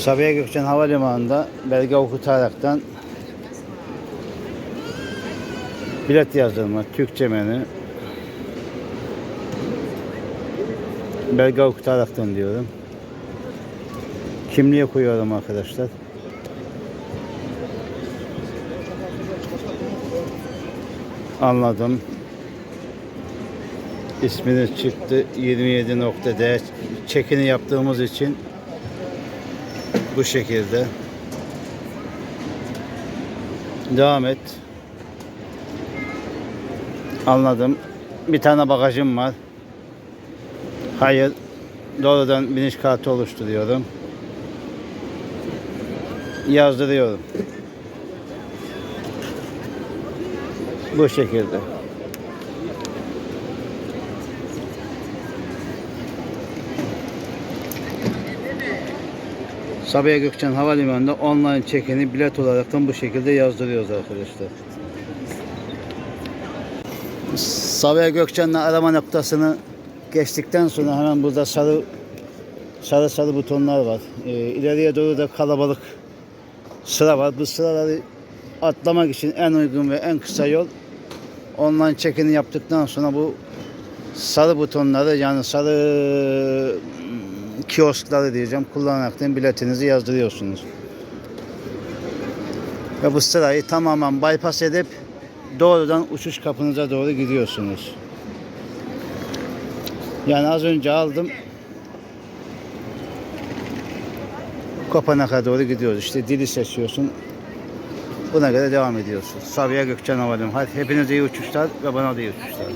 Sabiha Gökçen Havalimanı'nda belge okutaraktan bilet yazdırma, Türkçe menü, belge okutaraktan diyorum. Kimliğe koyuyorum arkadaşlar. Anladım. İsminiz çıktı. 27.d çekini yaptığımız için bu şekilde. Devam et. Anladım. Bir tane bagajım var. Hayır. Doğrudan biniş kartı oluşturuyorum. Yazdırıyorum. Bu şekilde. Sabiha Gökçen Havalimanı'nda online çekini bilet olaraktan bu şekilde yazdırıyoruz arkadaşlar. Sabiha Gökçen'le arama noktasını geçtikten sonra hemen burada sarı sarı sarı butonlar var. Ee, ileriye doğru da kalabalık sıra var. Bu sıraları atlamak için en uygun ve en kısa yol online çekini yaptıktan sonra bu sarı butonları yani sarı kioskları diyeceğim kullanaraktan biletinizi yazdırıyorsunuz. Ve bu sırayı tamamen bypass edip doğrudan uçuş kapınıza doğru gidiyorsunuz. Yani az önce aldım. Kopenhag'a doğru gidiyoruz. İşte dili seçiyorsun. Buna göre devam ediyorsun. Sabiha Gökçen Havalimanı. Hepinize iyi uçuşlar ve bana da iyi uçuşlar.